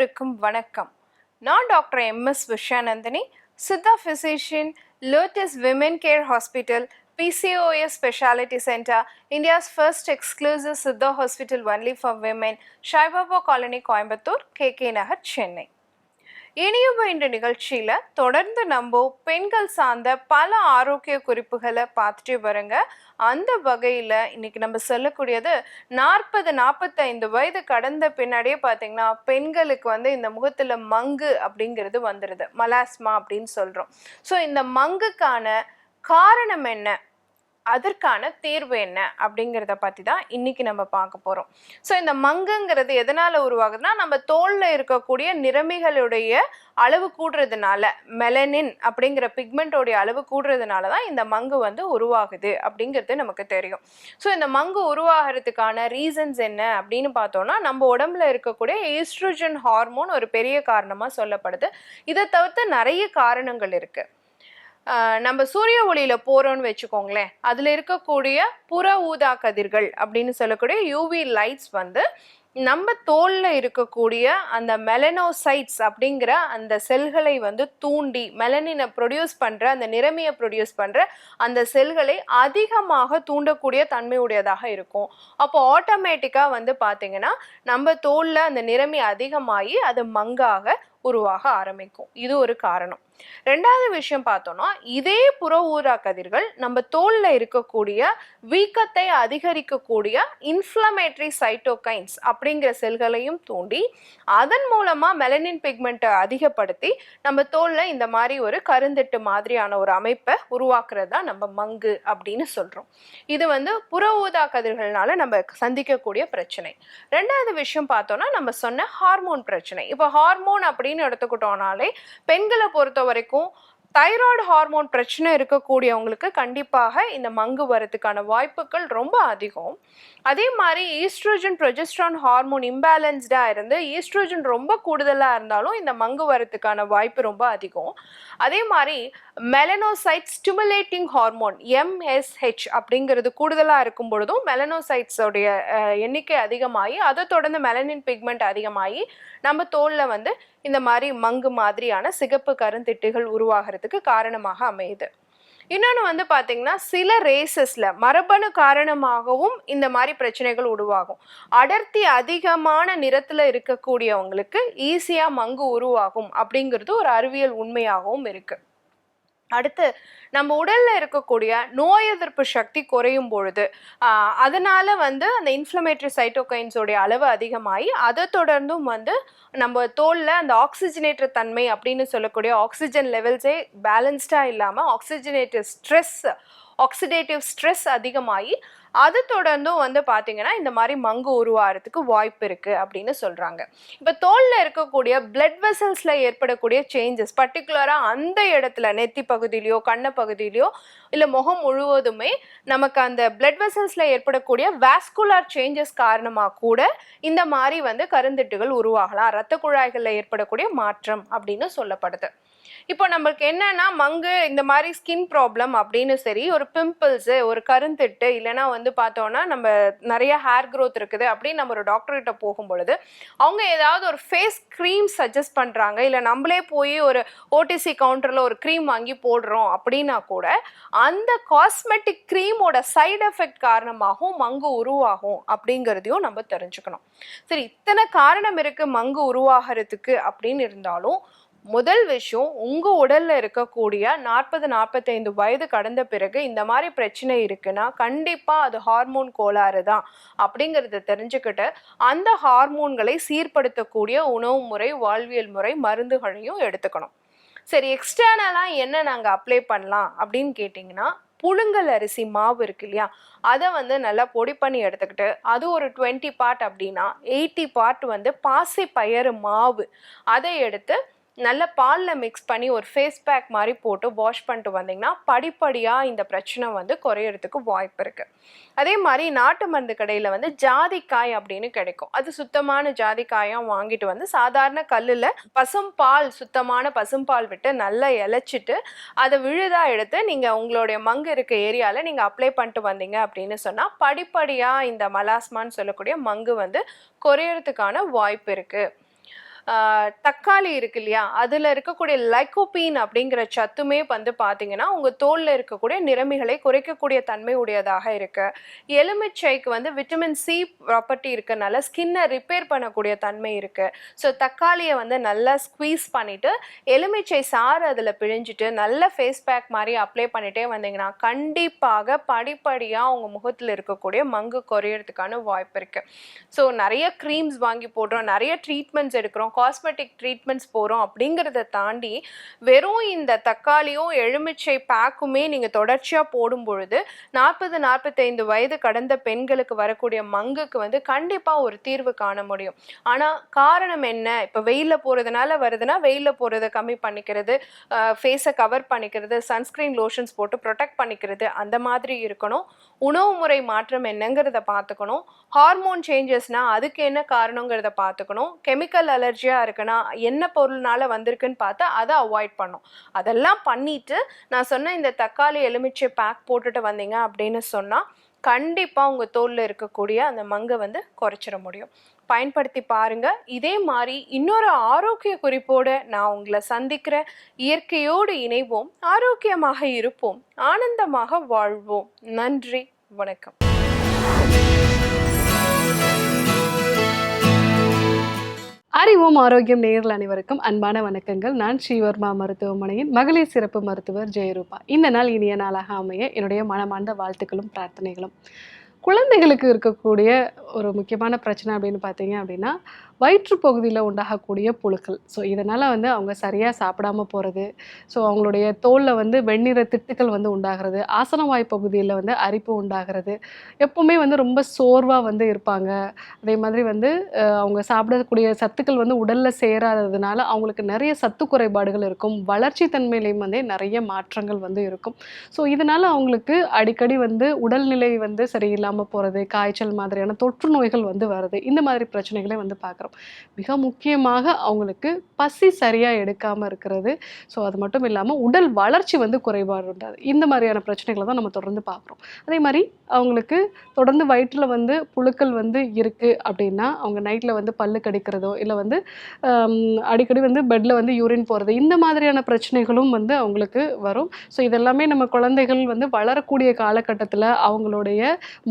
அனைவருக்கும் வணக்கம் நான் doctor MS Vishayanandhini Siddha physician Lotus Women Care Hospital PCOS Specialty Center, India's first exclusive Siddha hospital only for women, Shaibaba Colony, Coimbatore, KK Nagar Chennai இனியும் இந்த நிகழ்ச்சியில் தொடர்ந்து நம்ம பெண்கள் சார்ந்த பல ஆரோக்கிய குறிப்புகளை பார்த்துட்டே வரங்க. அந்த வகையில் இன்னைக்கு நம்ம சொல்லக்கூடியது நாற்பது நாற்பத்தைந்து வயது கடந்த பின்னாடியே பார்த்தீங்கன்னா பெண்களுக்கு வந்து இந்த முகத்தில் மங்கு அப்படிங்கிறது வந்துடுது மலாஸ்மா அப்படின்னு சொல்கிறோம் ஸோ இந்த மங்குக்கான காரணம் என்ன? அதற்கான தீர்வு என்ன அப்படிங்கிறத பற்றி தான் இன்னைக்கு நம்ம பார்க்க போகிறோம் ஸோ இந்த மங்குங்கிறது எதனால் உருவாகுதுன்னா நம்ம தோலில் இருக்கக்கூடிய நிறமிகளுடைய அளவு கூடுறதுனால மெலனின் அப்படிங்கிற பிக்மெண்ட்டோடைய அளவு கூடுறதுனால தான் இந்த மங்கு வந்து உருவாகுது அப்படிங்கிறது நமக்கு தெரியும். ஸோ இந்த மங்கு உருவாகிறதுக்கான ரீசன்ஸ் என்ன அப்படின்னு பார்த்தோம்னா நம்ம உடம்புல இருக்கக்கூடிய ஈஸ்ட்ரோஜன் ஹார்மோன் ஒரு பெரிய காரணமாக சொல்லப்படுது. இதை தவிர்த்து நிறைய காரணங்கள் இருக்குது நம்ம சூரிய ஒளியில போறோம்னு வச்சுக்கோங்களேன். அதுல இருக்கக்கூடிய புற ஊதா கதிர்கள் அப்படின்னு சொல்லக்கூடிய யூவி லைட்ஸ் வந்து நம்ம தோல்ல இருக்கக்கூடிய அந்த மெலனோசைட்ஸ் அப்படிங்கிற அந்த செல்களை வந்து தூண்டி மெலனினை ப்ரொடியூஸ் பண்ற அந்த நிறமியை ப்ரொடியூஸ் பண்ற அந்த செல்களை அதிகமாக தூண்டக்கூடிய தன்மையுடையதாக இருக்கும். அப்போ ஆட்டோமேட்டிக்கா வந்து பாத்தீங்கன்னா நம்ம தோல்ல அந்த நிறமி அதிகமாகி அது மங்காக உருவாக ஆரம்பிக்கும். இது ஒரு காரணம். ரெண்டாவது விஷயம் பார்த்தோம்னா இதே புற ஊதா கதிர்கள் நம்ம தோல்ல இருக்கக்கூடிய வீக்கத்தை அதிகரிக்கக்கூடிய இன்ஃப்ளமேட்ரி சைட்டோகைன்ஸ் அப்படிங்கிற செல்களையும் தூண்டி அதன் மூலமா மெலனின் பிக்மெண்ட்டை அதிகப்படுத்தி நம்ம தோல்ல இந்த மாதிரி ஒரு கருந்திட்டு மாதிரியான ஒரு அமைப்பை உருவாக்குறது தான் நம்ம மங்கு அப்படின்னு சொல்றோம். இது வந்து புற ஊதா கதிர்கள்னால நம்ம சந்திக்கக்கூடிய பிரச்சனை. ரெண்டாவது விஷயம் பார்த்தோம்னா நம்ம சொன்ன ஹார்மோன் பிரச்சனை. இப்போ ஹார்மோன் அப்படின்னு எடுத்துக்கிட்டோம்னாலே பெண்களை பொறுத்த வரைக்கும் தைராய்டு ஹார்மோன் பிரச்சனை இருக்கக்கூடியவங்களுக்கு கண்டிப்பாக இந்த மங்கு வரதுக்கான வாய்ப்புகள் ரொம்ப அதிகம். அதே மாதிரி ஈஸ்ட்ரோஜன் ப்ரொஜெஸ்ட்ரான் ஹார்மோன் இம்பேலன்ஸ்டாக இருந்து ஈஸ்ட்ரோஜன் ரொம்ப கூடுதலாக இருந்தாலும் இந்த மங்கு வரதுக்கான வாய்ப்பு ரொம்ப அதிகம். அதே மாதிரி மெலனோசைட் ஸ்டிமுலேட்டிங் ஹார்மோன் எம்எஸ்ஹெச் அப்படிங்கிறது கூடுதலாக இருக்கும் பொழுதும் மெலனோசைட்ஸோடைய எண்ணிக்கை அதிகமாகி அதை தொடர்ந்து மெலனின் பிக்மெண்ட் அதிகமாகி நம்ம தோலில் வந்து இந்த மாதிரி மங்கு மாதிரியான சிகப்பு கருந்திட்டுகள் உருவாகிறதுக்கு காரணமாக அமையுது. இன்னொன்று வந்து பார்த்தீங்கன்னா சில ரேசஸில் மரபணு காரணமாகவும் இந்த மாதிரி பிரச்சனைகள் உருவாகும். அடர்த்தி அதிகமான நிறத்தில் இருக்கக்கூடியவங்களுக்கு ஈஸியாக மங்கு உருவாகும் அப்படிங்கிறது ஒரு அறிவியல் உண்மையாகவும் இருக்குது அடுத்து நம்ம உடல்ல இருக்கக்கூடிய நோய் எதிர்ப்பு சக்தி குறையும் பொழுது அதனால் அதனால வந்து அந்த இன்ஃப்ளமேட்டரி சைட்டோகைன்ஸோடைய அளவு அதிகமாகி அதை தொடர்ந்தும் வந்து நம்ம தோலில் அந்த ஆக்சிஜனேட்டர் தன்மை அப்படின்னு சொல்லக்கூடிய ஆக்சிஜன் லெவல்ஸே பேலன்ஸ்டாக இல்லாமல் ஆக்சிஜனேட்டிவ் ஸ்ட்ரெஸ் ஆக்சிடேட்டிவ் ஸ்ட்ரெஸ் அதிகமாகி அது தொடர்ந்தும் வந்து பார்த்தீங்கன்னா இந்த மாதிரி மங்கு உருவாகிறதுக்கு வாய்ப்பு இருக்குது அப்படின்னு சொல்கிறாங்க இப்போ தோலில் இருக்கக்கூடிய பிளட் வெசல்ஸில் ஏற்படக்கூடிய சேஞ்சஸ் பர்டிகுலராக அந்த இடத்துல நெத்தி பகுதியிலையோ கண்ண பகுதியிலையோ இல்லை முகம் முழுவதுமே நமக்கு அந்த பிளட் வெசல்ஸில் ஏற்படக்கூடிய வேஸ்குலர் சேஞ்சஸ் காரணமாக கூட இந்த மாதிரி வந்து கருந்திட்டுகள் உருவாகலாம். இரத்த குழாய்களில் ஏற்படக்கூடிய மாற்றம் அப்படின்னு சொல்லப்படுது. இப்போ நம்மளுக்கு என்னன்னா மங்கு இந்த மாதிரி ஸ்கின் ப்ராப்ளம் அப்படின்னு சரி ஒரு பிம்பிள்ஸு ஒரு கருந்திட்டு இல்லைன்னா வந்து பார்த்தோன்னா நம்ம நிறைய ஹேர் க்ரோத் இருக்குது அப்படின்னு நம்ம ஒரு டாக்டர் கிட்ட போகும் பொழுது அவங்க ஏதாவது ஒரு ஃபேஸ் க்ரீம் சஜஸ்ட் பண்ணுறாங்க இல்லை நம்மளே போய் ஒரு ஓடிசி கவுண்டரில் ஒரு க்ரீம் வாங்கி போடுறோம் அப்படின்னா கூட அந்த காஸ்மெட்டிக் க்ரீமோட சைடு எஃபெக்ட் காரணமாகவும் மங்கு உருவாகும் அப்படிங்கிறதையும் நம்ம தெரிஞ்சுக்கணும். சரி இத்தனை காரணம் இருக்கு மங்கு உருவாகிறதுக்கு அப்படின்னு இருந்தாலும் முதல் விஷயம் உங்கள் உடலில் இருக்கக்கூடிய நாற்பது நாற்பத்தைந்து வயது கடந்த பிறகு இந்த மாதிரி பிரச்சனை இருக்குன்னா கண்டிப்பாக அது ஹார்மோன் கோளாறு தான் அப்படிங்கிறத தெரிஞ்சுக்கிட்டு அந்த ஹார்மோன்களை சீர்படுத்தக்கூடிய உணவு முறை வாழ்வியல் முறை மருந்துகளையும் எடுத்துக்கணும். சரி எக்ஸ்டர்னலாக என்ன நாங்கள் அப்ளை பண்ணலாம் அப்படின்னு கேட்டிங்கன்னா புழுங்கல் அரிசி மாவு இருக்கு இல்லையா? அதை வந்து நல்லா பொடி பண்ணி எடுத்துக்கிட்டு அது ஒரு டுவெண்ட்டி பார்ட் அப்படின்னா எயிட்டி பார்ட் வந்து பாசி பயறு மாவு. அதை எடுத்து நல்ல பாலில் மிக்ஸ் பண்ணி ஒரு ஃபேஸ் பேக் மாதிரி போட்டு வாஷ் பண்ணிட்டு வந்தீங்கன்னா படிப்படியாக இந்த பிரச்சனை வந்து குறையறதுக்கு வாய்ப்பு இருக்குது அதே மாதிரி நாட்டு மருந்து கடையில் வந்து ஜாதிக்காய் அப்படின்னு கிடைக்கும். அது சுத்தமான ஜாதிக்காயாக வாங்கிட்டு வந்து சாதாரண கல்லில் பசும்பால் சுத்தமான பசும்பால் விட்டு நல்லா இழைச்சிட்டு அதை விழுதா எடுத்து நீங்கள் உங்களுடைய மங்கு இருக்க ஏரியாவில் நீங்கள் அப்ளை பண்ணிட்டு வந்தீங்க அப்படின்னு சொன்னால் படிப்படியாக இந்த மலாஸ்மான்னு சொல்லக்கூடிய மங்கு வந்து குறையறதுக்கான வாய்ப்பு இருக்குது தக்காளி இருக்கு இல்லையா அதில் இருக்கக்கூடிய லைக்கோபீன் அப்படிங்கிற சத்துமே வந்து பார்த்தீங்கன்னா உங்கள் தோலில் இருக்கக்கூடிய நிறமிகளை குறைக்கக்கூடிய தன்மை உடையதாக இருக்கு. எலுமிச்சைக்கு வந்து விட்டமின் சி ப்ராப்பர்ட்டி இருக்கனால ஸ்கின்னை ரிப்பேர் பண்ணக்கூடிய தன்மை இருக்கு. ஸோ தக்காளியை வந்து நல்லா ஸ்குவீஸ் பண்ணிட்டு எலுமிச்சை சாறு அதில் பிழிஞ்சிட்டு நல்ல ஃபேஸ் பேக் மாதிரி அப்ளை பண்ணிட்டே வந்தீங்கன்னா கண்டிப்பாக படிப்படியாக உங்கள் முகத்தில் இருக்கக்கூடிய மங்கு குறையறதுக்கான வாய்ப்பு இருக்கு. ஸோ நிறைய க்ரீம்ஸ் வாங்கி போடுறோம் நிறைய ட்ரீட்மெண்ட்ஸ் எடுக்கிறோம். காஸ்மெட்டிக் ட்ரீட்மெண்ட்ஸ் போகிறோம் அப்படிங்கிறத தாண்டி வெறும் இந்த தக்காளியும் எலுமிச்சை பேக்குமே நீங்கள் தொடர்ச்சியாக போடும் பொழுது நாற்பது நாற்பத்தைந்து வயது கடந்த பெண்களுக்கு வரக்கூடிய மங்குக்கு வந்து கண்டிப்பாக ஒரு தீர்வு காண முடியும். ஆனால் காரணம் என்ன? இப்போ வெயிலில் போகிறதுனால வருதுன்னா வெயிலில் போகிறத கம்மி பண்ணிக்கிறது ஃபேஸை கவர் பண்ணிக்கிறது சன்ஸ்க்ரீன் லோஷன்ஸ் போட்டு ப்ரொடெக்ட் பண்ணிக்கிறது அந்த மாதிரி இருக்கணும். உணவு முறை மாற்றம் என்னங்கிறத பார்த்துக்கணும். ஹார்மோன் சேஞ்சஸ்னால் அதுக்கு என்ன காரணங்கிறத பார்த்துக்கணும். கெமிக்கல் அலர்ஜி எனர்ஜியாக இருக்குன்னா என்ன பொருள்னால வந்திருக்குன்னு பார்த்தா அதை அவாய்ட் பண்ணும். அதெல்லாம் பண்ணிட்டு நான் சொன்ன இந்த தக்காளி எலுமிச்சை பேக் போட்டுட்டு வந்தீங்க அப்படின்னு சொன்னால் கண்டிப்பாக உங்கள் தோலில் இருக்கக்கூடிய அந்த மங்கை வந்து குறைச்சிட முடியும். பயன்படுத்தி பாருங்கள் இதே மாதிரி இன்னொரு ஆரோக்கிய குறிப்போடு நான் உங்களை சந்திக்கிறேன். இயற்கையோடு இணைவோம். ஆரோக்கியமாக இருப்போம். ஆனந்தமாக வாழ்வோம். நன்றி. வணக்கம். அறிவோம் ஆரோக்கியம் நேரில் அனைவருக்கும் அன்பான வணக்கங்கள். நான் ஸ்ரீவர்மா மருத்துவமனையின் மகளிர் சிறப்பு மருத்துவர் ஜெயரூபா. இந்த நாள் இனிய நாளாக அமைய என்னுடைய மனமார்ந்த வாழ்த்துக்களும் பிரார்த்தனைகளும். குழந்தைகளுக்கு இருக்கக்கூடிய ஒரு முக்கியமான பிரச்சனை அப்படின்னு பார்த்தீங்க அப்படின்னா வயிற்று பகுதியில் உண்டாகக்கூடிய புழுக்கள். ஸோ இதனால் வந்து அவங்க சரியாக சாப்பிடாம போகிறது ஸோ அவங்களுடைய தோலில் வந்து வெண்ணிற திட்டுக்கள் வந்து உண்டாகிறது. ஆசனவாய் பகுதியில் வந்து அரிப்பு உண்டாகிறது. எப்போவுமே வந்து ரொம்ப சோர்வாக வந்து இருப்பாங்க. அதே மாதிரி வந்து அவங்க சாப்பிடக்கூடிய சத்துக்கள் வந்து உடலில் சேராததுனால அவங்களுக்கு நிறைய சத்து குறைபாடுகள் இருக்கும். வளர்ச்சி தன்மையிலையும் வந்து நிறைய மாற்றங்கள் வந்து இருக்கும். ஸோ இதனால் அவங்களுக்கு அடிக்கடி வந்து உடல்நிலை வந்து சரியில்லாமல் போகிறது காய்ச்சல் மாதிரியான தொற்று நோய்கள் வந்து வருது இந்த மாதிரி பிரச்சனைகளை வந்து பார்க்குறோம். மிக முக்கியமாக அவங்களுக்கு பசி சரியாக எடுக்காமல் இருக்கிறது. ஸோ அது மட்டும் இல்லாமல் உடல் வளர்ச்சி வந்து குறைபாடு உண்டாது. இந்த மாதிரியான பிரச்சனைகளை தான் நம்ம தொடர்ந்து பார்க்குறோம். அதே மாதிரி அவங்களுக்கு தொடர்ந்து வயிற்றில் வந்து புழுக்கள் வந்து இருக்குது அப்படின்னா அவங்க நைட்டில் வந்து பல்லு கடிக்கிறதோ இல்லை வந்து அடிக்கடி வந்து பெட்டில் வந்து யூரின் போகிறது இந்த மாதிரியான பிரச்சனைகளும் வந்து அவங்களுக்கு வரும். ஸோ இதெல்லாமே நம்ம குழந்தைகள் வந்து வளரக்கூடிய காலகட்டத்தில் அவங்களுடைய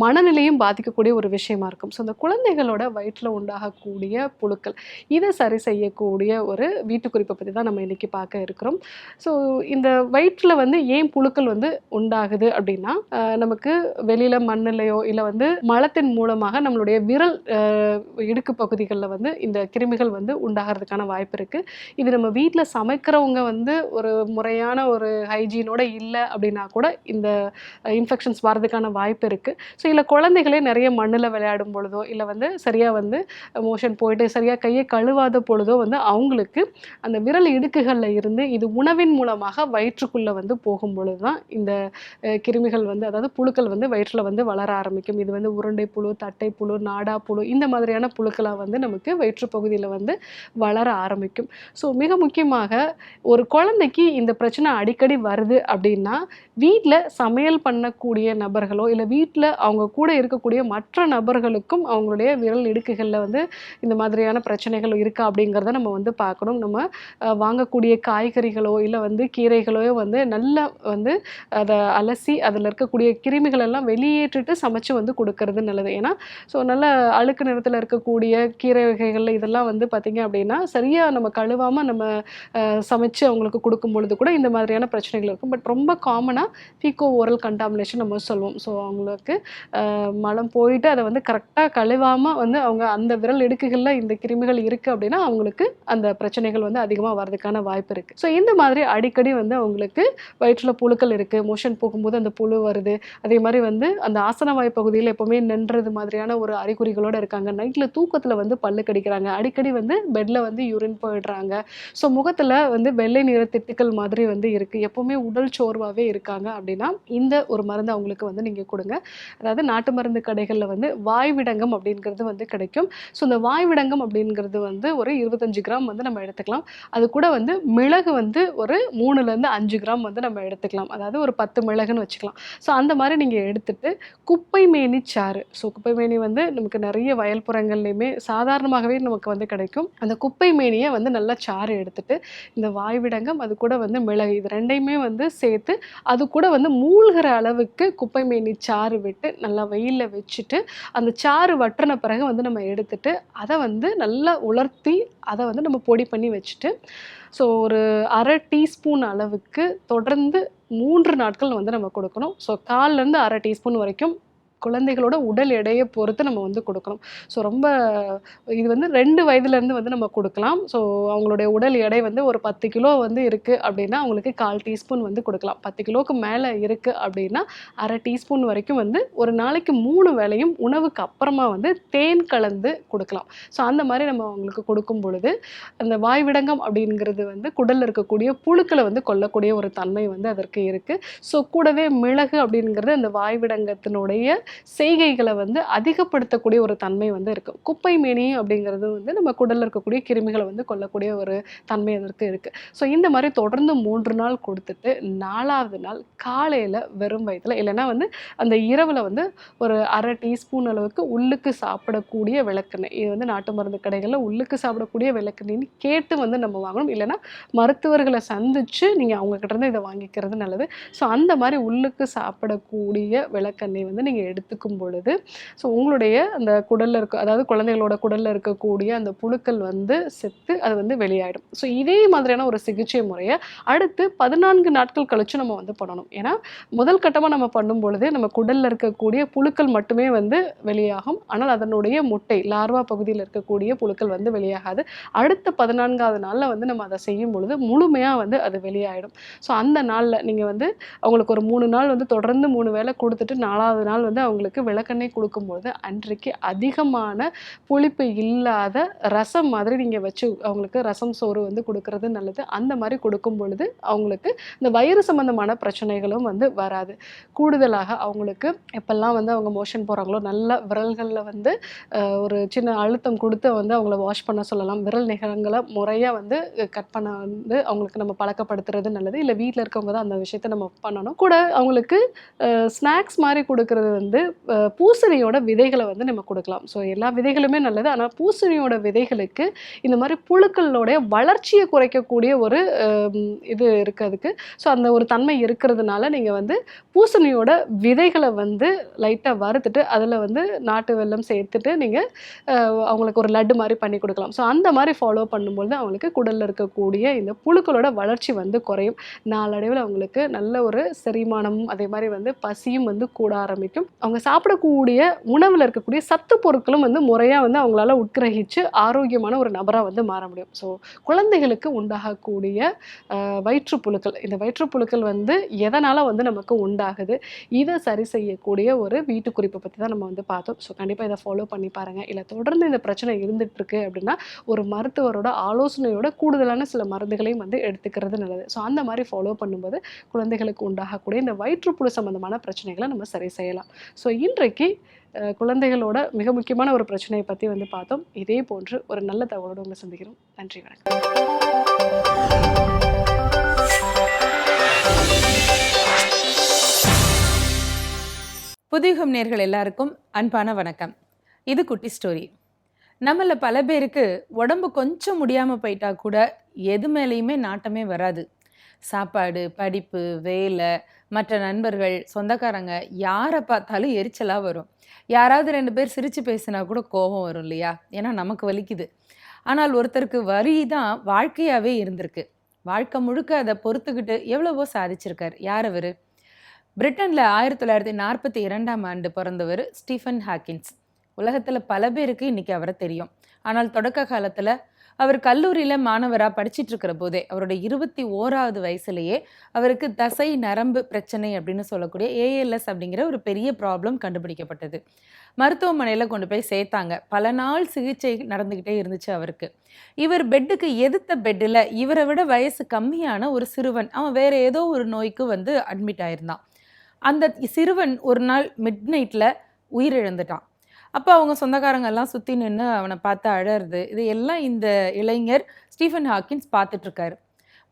மனநிலையும் பாதிக்கக்கூடிய ஒரு விஷயமா இருக்கும். ஸோ அந்த குழந்தைகளோட வயிற்றில் உண்டாகக்கூடிய புழுக்கள். இதை சரி செய்யக்கூடிய ஒரு வீட்டுக்குறிப்பை பற்றி தான் நம்ம இன்றைக்கி பார்க்க இருக்கிறோம். ஸோ இந்த வயிற்றில் வந்து ஏன் புழுக்கள் வந்து உண்டாகுது அப்படின்னா நமக்கு வெளியில் மண்ணிலையோ இல்லை வந்து மலத்தின் மூலமாக நம்மளுடைய விரல் இடுக்கு பகுதிகளில் வந்து இந்த கிருமிகள் வந்து உண்டாகிறதுக்கான வாய்ப்பு இருக்குது இது நம்ம வீட்டில் சமைக்கிறவங்க வந்து ஒரு முறையான ஒரு ஹைஜீனோட இல்லை அப்படின்னா கூட இந்த இன்ஃபெக்ஷன்ஸ் வரதுக்கான வாய்ப்பு இருக்குது ஸோ இல்லை குழந்தைகளே நிறைய மண்ணில் விளையாடும் பொழுதோ இல்லை வந்து சரியாக வந்து மோஷன் போயிட்டு சரியாக கையை கழுவாத பொழுதோ வந்து அவங்களுக்கு அந்த விரல் இடுக்குகளில் இருந்து இது உணவின் மூலமாக வயிற்றுக்குள்ளே வந்து போகும் பொழுது தான் இந்த கிருமிகள் வந்து அதாவது புழுக்கள் வந்து வயிற்றில் வந்து வளர ஆரம்பிக்கும். இது வந்து உருண்டை புழு தட்டை புழு நாடா புழு இந்த மாதிரியான புழுக்களாக வந்து நமக்கு வயிற்று பகுதியில் வந்து வளர ஆரம்பிக்கும். ஸோ மிக முக்கியமாக ஒரு குழந்தைக்கு இந்த பிரச்சனை அடிக்கடி வருது அப்படின்னா வீட்டில் சமையல் பண்ணக்கூடிய நபர்களோ இல்லை வீட்டில் அவங்க கூட இருக்கக்கூடிய மற்ற நபர்களுக்கும் அவங்களுடைய விரல் இடுக்குகளில் வந்து இந்த மாதிரி மாதிரியான பிரச்சனைகள் இருக்கா அப்படிங்கிறத நம்ம வந்து பார்க்கணும். நம்ம வாங்கக்கூடிய காய்கறிகளோ இல்லை வந்து கீரைகளோ வந்து நல்லா வந்து அதை அலசி அதில் இருக்கக்கூடிய கிருமிகள் எல்லாம் வெளியேற்றிட்டு சமைச்சு வந்து கொடுக்கறது நல்லது. ஏன்னா ஸோ நல்ல அழுக்கு நிறத்தில் இருக்கக்கூடிய கீரை வகைகள் இதெல்லாம் வந்து பார்த்திங்க அப்படின்னா சரியாக நம்ம கழுவாமல் நம்ம சமைச்சு அவங்களுக்கு கொடுக்கும் பொழுது கூட இந்த மாதிரியான பிரச்சனைகள் இருக்கும். பட் ரொம்ப காமனாக ஃபீகோ ஓரல் கண்டாமினேஷன் நம்ம சொல்லுவோம். ஸோ அவங்களுக்கு மலம் போயிட்டு அதை வந்து கரெக்டாக கழுவாமல் வந்து அவங்க அந்த விரல் இடுக்குகளில் இந்த கிருமிகள் இருக்குது அப்படின்னா அவங்களுக்கு அந்த பிரச்சனைகள் வந்து அதிகமாக வர்றதுக்கான வாய்ப்பு இருக்குது ஸோ இந்த மாதிரி அடிக்கடி வந்து அவங்களுக்கு வயிற்றில் புழுக்கள் இருக்குது மோஷன் போகும்போது அந்த புழு வருது. அதே மாதிரி வந்து அந்த ஆசனவாய் பகுதியில் எப்போவுமே நின்றது மாதிரியான ஒரு அறிகுறிகளோடு இருக்காங்க. நைட்டில் தூக்கத்தில் வந்து பல்லு கடிக்கிறாங்க. அடிக்கடி வந்து பெட்டில் வந்து யூரின் போயிடுறாங்க. ஸோ முகத்தில் வந்து வெள்ளை நிற திட்டுக்கள் மாதிரி வந்து இருக்குது எப்போவுமே உடல் சோர்வாகவே இருக்காங்க அப்படின்னா இந்த ஒரு மருந்து அவங்களுக்கு வந்து நீங்கள் கொடுங்க. அதாவது நாட்டு மருந்து கடைகளில் வந்து வாய்விடங்கம் அப்படிங்கிறது வந்து கிடைக்கும். ஸோ இந்த வாய்விட வாய்விடங்கம் அப்படிங்கிறது வந்து ஒரு இருபத்தஞ்சு கிராம் வந்து நம்ம எடுத்துக்கலாம். அது கூட வந்து மிளகு வந்து ஒரு மூணுலேருந்து அஞ்சு கிராம் வந்து நம்ம எடுத்துக்கலாம். அதாவது ஒரு பத்து மிளகுன்னு வச்சுக்கலாம். ஸோ அந்த மாதிரி நீங்கள் எடுத்துட்டு குப்பை மேனி சாறு. ஸோ குப்பை மேனி வந்து நமக்கு நிறைய வயல்புறங்கள்லையுமே சாதாரணமாகவே நமக்கு வந்து கிடைக்கும். அந்த குப்பை மேனியை வந்து நல்லா சாறு எடுத்துட்டு இந்த வாய்விடங்கம் அது கூட வந்து மிளகு இது ரெண்டையுமே வந்து சேர்த்து அது கூட வந்து மூழ்கிற அளவுக்கு குப்பை மேனி சாறு விட்டு நல்லா வெயிலில் வச்சுட்டு அந்த சாறு வற்றின பிறகு வந்து நம்ம எடுத்துட்டு அதை வந்து வந்து நல்லா உலர்த்தி அதை வந்து நம்ம பொடி பண்ணி வச்சுட்டு ஸோ ஒரு அரை டீஸ்பூன் அளவுக்கு தொடர்ந்து மூன்று நாட்கள் வந்து நம்ம கொடுக்கணும். ஸோ கால்லேருந்து அரை டீஸ்பூன் வரைக்கும் குழந்தைகளோட உடல் எடையை பொறுத்து நம்ம வந்து கொடுக்கணும். ஸோ ரொம்ப இது வந்து ரெண்டு வயதுலேருந்து வந்து நம்ம கொடுக்கலாம். ஸோ அவங்களுடைய உடல் எடை வந்து ஒரு பத்து கிலோ வந்து இருக்குது அப்படின்னா அவங்களுக்கு கால் டீஸ்பூன் வந்து கொடுக்கலாம். பத்து கிலோவுக்கு மேலே இருக்குது அப்படின்னா அரை டீஸ்பூன் வரைக்கும் வந்து ஒரு நாளைக்கு மூணு வேளையும் உணவுக்கு அப்புறமா வந்து தேன் கலந்து கொடுக்கலாம். ஸோ அந்த மாதிரி நம்ம அவங்களுக்கு கொடுக்கும் பொழுது அந்த வாய்விடங்கம் அப்படிங்கிறது வந்து குடலில் இருக்கக்கூடிய புழுக்களை வந்து கொல்லக்கூடிய ஒரு தன்மை வந்து அதற்கு இருக்குது ஸோ கூடவே மிளகு அப்படிங்கிறது அந்த வாய்விடங்கத்தினுடைய செய்கைகளை வந்து அதிகப்படுத்தக்கூடிய ஒரு தன்மை வந்து இருக்குது குப்பை மேனி அப்படிங்கிறது வந்து நம்ம குடலில் இருக்கக்கூடிய கிருமிகளை வந்து கொல்லக்கூடிய ஒரு தன்மை அதற்கு இருக்குது ஸோ இந்த மாதிரி தொடர்ந்து மூன்று நாள் கொடுத்துட்டு நாலாவது நாள் காலையில் வெறும் வயதில் இல்லைன்னா வந்து அந்த இரவில் வந்து ஒரு அரை டீஸ்பூன் அளவுக்கு உள்ளுக்கு சாப்பிடக்கூடிய விளக்கெண்ணெய். இது வந்து நாட்டு மருந்து கடைகளில் உள்ளுக்கு சாப்பிடக்கூடிய விளக்கெண்ணெய்னு கேட்டு வந்து நம்ம வாங்கணும். இல்லைன்னா மருத்துவர்களை சந்திச்சு நீங்கள் அவங்க கிட்ட இருந்து இதை வாங்கிக்கிறது நல்லது. ஸோ அந்த மாதிரி உள்ளுக்கு சாப்பிடக்கூடிய விளக்கெண்ணெய் வந்து நீங்கள் எடுத்துக்கும் பொழுது ஸோ உங்களுடைய அந்த குடலில் இருக்க அதாவது குழந்தைகளோட குடலில் இருக்கக்கூடிய அந்த புழுக்கள் வந்து செத்து அது வந்து வெளியாயிடும். ஸோ இதே மாதிரியான ஒரு சிகிச்சை முறையை அடுத்து பதினான்கு நாட்கள் கழித்து நம்ம வந்து பண்ணணும். ஏன்னா முதல் கட்டமாக நம்ம பண்ணும் பொழுது நம்ம குடலில் இருக்கக்கூடிய புழுக்கள் மட்டுமே வந்து வெளியாகும். ஆனால் அதனுடைய முட்டை லார்வா பகுதியில் இருக்கக்கூடிய புழுக்கள் வந்து வெளியாகாது. அடுத்த பதினான்காவது நாளில் வந்து நம்ம அதை செய்யும் பொழுது முழுமையாக வந்து அது வெளியாயிடும். ஸோ அந்த நாளில் நீங்கள் வந்து அவங்களுக்கு ஒரு மூணு நாள் வந்து தொடர்ந்து மூணு வேளை கொடுத்துட்டு நாலாவது நாள் வந்து அவங்களுக்கு விளக்கெண்ணெய் கொடுக்கும்பொழுது அன்றைக்கு அதிகமான புளிப்பு இல்லாத ரசம் மாதிரி நீங்கள் வச்சு அவங்களுக்கு ரசம் சோறு வந்து கொடுக்கறது நல்லது. அந்த மாதிரி கொடுக்கும் பொழுது அவங்களுக்கு இந்த வயிறு சம்பந்தமான பிரச்சனைகளும் வந்து வராது. கூடுதலாக அவங்களுக்கு எப்பெல்லாம் வந்து அவங்க மோஷன் போகிறாங்களோ நல்ல விரல்களில் வந்து ஒரு சின்ன அழுத்தம் கொடுத்து வந்து அவங்கள வாஷ் பண்ண சொல்லலாம். விரல் நிகழங்களை முறையாக வந்து கட் பண்ண வந்து அவங்களுக்கு நம்ம பழக்கப்படுத்துறது நல்லது. இல்லை வீட்டில் இருக்கவங்க தான் அந்த விஷயத்த நம்ம பண்ணணும். கூட அவங்களுக்கு ஸ்நாக்ஸ் மாதிரி கொடுக்கறது வந்து வந்து பூசணியோட விதைகளை வந்து நம்ம கொடுக்கலாம். ஸோ எல்லா விதைகளுமே நல்லது. ஆனால் பூசணியோட விதைகளுக்கு இந்த மாதிரி புழுக்களோடைய வளர்ச்சியை குறைக்கக்கூடிய ஒரு இது இருக்குது அதுக்கு. ஸோ அந்த ஒரு தன்மை இருக்கிறதுனால நீங்கள் வந்து பூசணியோட விதைகளை வந்து லைட்டாக வறுத்துட்டு அதில் வந்து நாட்டு வெல்லம் சேர்த்துட்டு நீங்கள் அவங்களுக்கு ஒரு லட்டு மாதிரி பண்ணி கொடுக்கலாம். ஸோ அந்த மாதிரி ஃபாலோ பண்ணும்பொழுது அவங்களுக்கு குடலில் இருக்கக்கூடிய இந்த புழுக்களோட வளர்ச்சி வந்து குறையும். நாளடைவில் அவங்களுக்கு நல்ல ஒரு செரிமானமும் அதே மாதிரி வந்து பசியும் வந்து கூட ஆரம்பிக்கும். அவங்க சாப்பிடக்கூடிய உணவில் இருக்கக்கூடிய சத்து பொருட்களும் வந்து முறையாக வந்து அவங்களால உட்கிரகிச்சு ஆரோக்கியமான ஒரு நபராக வந்து மாற முடியும். ஸோ குழந்தைகளுக்கு உண்டாகக்கூடிய வயிற்றுப்புழுக்கள் இந்த வயிற்றுப்புழுக்கள் வந்து எதனால் வந்து நமக்கு உண்டாகுது? இதை சரி செய்யக்கூடிய ஒரு வீட்டு குறிப்பை பற்றி தான் நம்ம வந்து பார்த்தோம். ஸோ கண்டிப்பாக இதை ஃபாலோ பண்ணி பாருங்கள் இல்லை தொடர்ந்து இந்த பிரச்சனை இருந்துகிட்ருக்கு அப்படின்னா ஒரு மருத்துவரோட ஆலோசனையோட கூடுதலான சில மருந்துகளையும் வந்து எடுத்துக்கிறது நல்லது. ஸோ அந்த மாதிரி ஃபாலோ பண்ணும்போது குழந்தைகளுக்கு உண்டாகக்கூடிய இந்த வயிற்றுப்புழு சம்பந்தமான பிரச்சனைகளை நம்ம சரி செய்யலாம். ஸோ இன்றைக்கு குழந்தைகளோட மிக முக்கியமான ஒரு பிரச்சனையை பற்றி வந்து பார்த்தோம். இதே போன்று ஒரு நல்ல தகவலோடு உங்களை சந்திக்கிறோம். நன்றி வணக்கம். புதியுகம் நேர்கள் எல்லாருக்கும் அன்பான வணக்கம். இது குட்டி ஸ்டோரி. நம்மள பல பேருக்கு உடம்பு கொஞ்சம் முடியாமல் போயிட்டா கூட எது மேலேயுமே நாட்டமே வராது. சாப்பாடு படிப்பு வேலை மற்ற நண்பர்கள் சொந்தக்காரங்க யாரை பார்த்தாலும் எரிச்சலாக வரும். யாராவது ரெண்டு பேர் சிரித்து பேசினா கூட கோபம் வரும் இல்லையா? ஏன்னா நமக்கு வலிக்குது. ஆனால் ஒருத்தருக்கு வரி தான் வாழ்க்கையாகவே இருந்திருக்கு. வாழ்க்கை முழுக்க அதை பொறுத்துக்கிட்டு எவ்வளவோ சாதிச்சிருக்கார். யார் அவர்? பிரிட்டனில் ஆயிரத்தி தொள்ளாயிரத்தி நாற்பத்தி இரண்டாம் ஆண்டு பிறந்தவர் ஸ்டீஃபன் ஹாக்கின்ஸ். உலகத்தில் பல பேருக்கு இன்றைக்கி அவரை தெரியும். ஆனால் தொடக்க காலத்தில் அவர் கல்லூரியில் மாணவராக படிச்சுட்டு இருக்கிற போதே அவரோட இருபத்தி ஓராவது வயசுலேயே அவருக்கு தசை நரம்பு பிரச்சனை அப்படின்னு சொல்லக்கூடிய ஏஎல்எஸ் அப்படிங்கிற ஒரு பெரிய ப்ராப்ளம் கண்டுபிடிக்கப்பட்டது. மருத்துவமனையில் கொண்டு போய் சேர்த்தாங்க. பல நாள் சிகிச்சை நடந்துக்கிட்டே இருந்துச்சு அவருக்கு. இவர் பெட்டுக்கு எதிர்த்த பெட்டில் இவரை விட வயசு கம்மியான ஒரு சிறுவன் அவன் வேற ஏதோ ஒரு நோய்க்கு வந்து அட்மிட் ஆயிருந்தான். அந்த சிறுவன் ஒரு நாள் மிட் நைட்டில் உயிரிழந்துட்டான். அப்போ அவங்க சொந்தக்காரங்க எல்லாம் சுற்றி நின்று அவனை பார்த்து அழறது. இது எல்லாம் இந்த இளைஞர் ஸ்டீஃபன் ஹாக்கின்ஸ் பார்த்துட்ருக்காரு.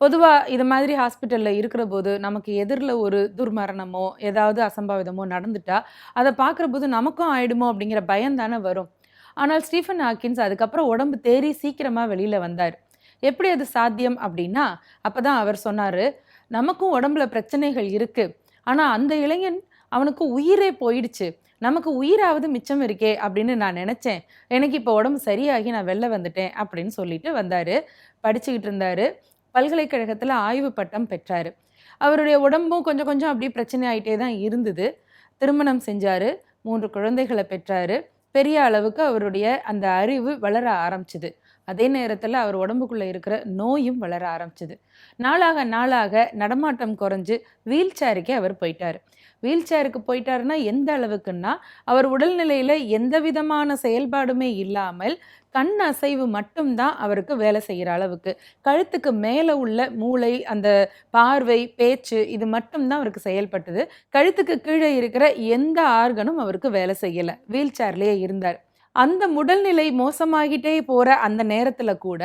பொதுவாக இது மாதிரி ஹாஸ்பிட்டலில் இருக்கிற போது நமக்கு எதிரில் ஒரு துர்மரணமோ ஏதாவது அசம்பாவிதமோ நடந்துட்டா அதை பார்க்குற போது நமக்கும் ஆயிடுமோ அப்படிங்கிற பயம் தானே வரும். ஆனால் ஸ்டீஃபன் ஹாக்கின்ஸ் அதுக்கப்புறம் உடம்பு தேறி சீக்கிரமாக வெளியில் வந்தார். எப்படி அது சாத்தியம் அப்படின்னா அப்போ தான் அவர் சொன்னார் நமக்கும் உடம்புல பிரச்சனைகள் இருக்குது ஆனால் அந்த இளைஞன் அவனுக்கு உயிரே போயிடுச்சு. நமக்கு உயிராவது மிச்சம் இருக்கே அப்படின்னு நான் நினச்சேன். எனக்கு இப்போ உடம்பு சரியாகி நான் வெளில வந்துட்டேன் அப்படின்னு சொல்லிட்டு வந்தார். படிச்சுக்கிட்டு இருந்தார். பல்கலைக்கழகத்தில் ஆய்வு பட்டம் பெற்றார். அவருடைய உடம்பும் கொஞ்சம் கொஞ்சம் அப்படியே பிரச்சனை ஆகிட்டே தான் இருந்தது. திருமணம் செஞ்சார். மூன்று குழந்தைகளை பெற்றார். பெரிய அளவுக்கு அவருடைய அந்த அறிவு வளர ஆரம்பிச்சுது. அதே நேரத்தில் அவர் உடம்புக்குள்ளே இருக்கிற நோயும் வளர ஆரம்பிச்சுது. நாளாக நாளாக நடமாட்டம் குறைஞ்சு வீல் சேருக்கே அவர் போயிட்டார். வீல் சேருக்கு போயிட்டாருன்னா எந்த அளவுக்குன்னா அவர் உடல்நிலையில் எந்த விதமான செயல்பாடுமே இல்லாமல் கண் அசைவு மட்டும்தான் அவருக்கு வேலை செய்கிற அளவுக்கு. கழுத்துக்கு மேலே உள்ள மூளை அந்த பார்வை பேச்சு இது மட்டும்தான் அவருக்கு செயல்பட்டது. கழுத்துக்கு கீழே இருக்கிற எந்த ஆர்கனும் அவருக்கு வேலை செய்யலை. வீல் சேர்லேயே இருந்தார். அந்த உடல்நிலை மோசமாகிட்டே போகிற அந்த நேரத்தில் கூட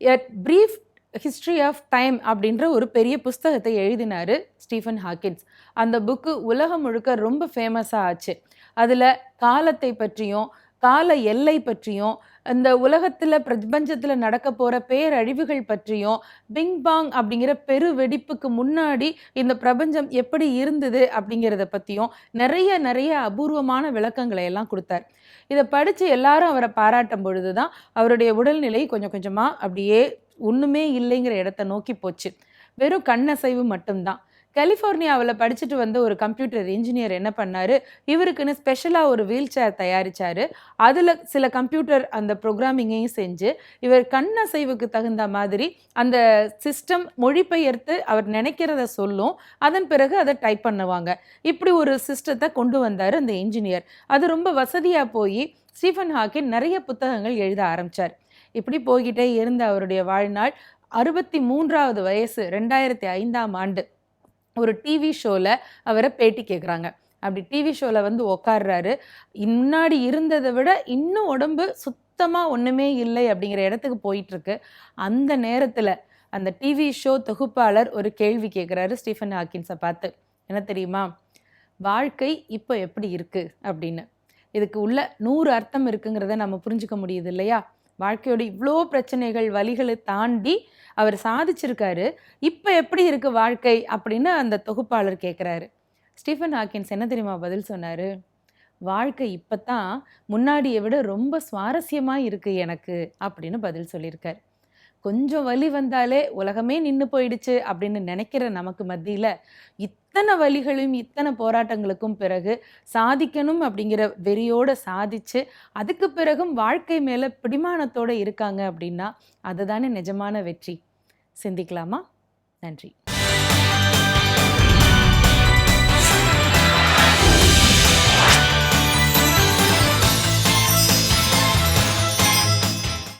a brief history of time அப்படின்ற ஒரு பெரிய புஸ்தகத்தை எழுதினார் ஸ்டீஃபன் ஹாக்கின்ஸ் அந்த புக்கு உலகம் முழுக்க ரொம்ப ஃபேமஸாக ஆச்சு. அதில் காலத்தை பற்றியும் கால எல்லை பற்றியும் இந்த உலகத்தில் பிரபஞ்சத்தில் நடக்க போகிற பேரழிவுகள் பற்றியும் பிங் பாங் அப்படிங்கிற பெரு வெடிப்புக்கு முன்னாடி இந்த பிரபஞ்சம் எப்படி இருந்தது அப்படிங்கிறத பற்றியும் நிறைய நிறைய அபூர்வமான விளக்கங்களை எல்லாம் கொடுத்தார். இதை படித்து எல்லாரும் அவரை பாராட்டும் பொழுது தான் அவருடைய உடல்நிலை கொஞ்சம் கொஞ்சமாக அப்படியே ஒன்றுமே இல்லைங்கிற இடத்த நோக்கி போச்சு. வெறும் கண்ணசைவு மட்டும்தான். கலிஃபோர்னியாவில் படிச்சுட்டு வந்த ஒரு கம்ப்யூட்டர் இன்ஜினியர் என்ன பண்ணார்? இவருக்குன்னு ஸ்பெஷலாக ஒரு வீல் சேர் தயாரித்தார் அதில் சில கம்ப்யூட்டர் அந்த ப்ரோக்ராமிங்கையும் செஞ்சு இவர் கண்ணசைவுக்கு தகுந்த மாதிரி அந்த சிஸ்டம் மொழிபெயர்த்து அவர் நினைக்கிறத சொல்லும். அதன் பிறகு அதை டைப் பண்ணுவாங்க. இப்படி ஒரு சிஸ்டத்தை கொண்டு வந்தார் அந்த இன்ஜினியர். அது ரொம்ப வசதியாக போய் ஸ்டீஃபன் ஹாக்கின் நிறைய புத்தகங்கள் எழுத ஆரம்பித்தார் இப்படி போய்கிட்டே இருந்த அவருடைய வாழ்நாள் அறுபத்தி மூன்றாவது வயசு ரெண்டாயிரத்தி ஐந்தாம் ஆண்டு. ஒரு டிவி ஷோவில் அவரை பேட்டி கேட்குறாங்க அப்படி டிவி ஷோவில் வந்து உக்காடுறாரு முன்னாடி இருந்ததை விட இன்னும் உடம்பு சுத்தமாக ஒன்றுமே இல்லை அப்படிங்கிற இடத்துக்கு போயிட்டுருக்கு. அந்த நேரத்தில் அந்த டிவி ஷோ தொகுப்பாளர் ஒரு கேள்வி கேட்குறாரு ஸ்டீஃபன் ஹாக்கின்ஸை பார்த்து. என்ன தெரியுமா? வாழ்க்கை இப்போ எப்படி இருக்குது அப்படின்னு. இதுக்கு உள்ள நூறு அர்த்தம் இருக்குங்கிறத நம்ம புரிஞ்சுக்க முடியுது இல்லையா? வாழ்க்கையோட இவ்வளோ பிரச்சனைகள் வழிகளை தாண்டி அவர் சாதிச்சிருக்காரு. இப்போ எப்படி இருக்கு வாழ்க்கை அப்படின்னு அந்த தொகுப்பாளர் கேட்குறாரு ஸ்டீஃபன் ஹாக்கின்ஸ் என்ன தெரியுமா பதில் சொன்னார்? வாழ்க்கை இப்போ தான் முன்னாடியை விட ரொம்ப சுவாரஸ்யமாக இருக்குது எனக்கு அப்படின்னு பதில் சொல்லியிருக்கார். கொஞ்சம் வலி வந்தாலே உலகமே நின்று போயிடுச்சு அப்படின்னு நினைக்கிற நமக்கு மத்தியில் இத்தனை வழிகளையும் இத்தனை போராட்டங்களுக்கும் பிறகு சாதிக்கணும் அப்படிங்கிற வெறியோடு சாதிச்சு அதுக்கு பிறகும் வாழ்க்கை மேலே பிடிமானத்தோடு இருக்காங்க அப்படின்னா அதுதானே நிஜமான வெற்றி. சிந்திக்கலாமா? நன்றி.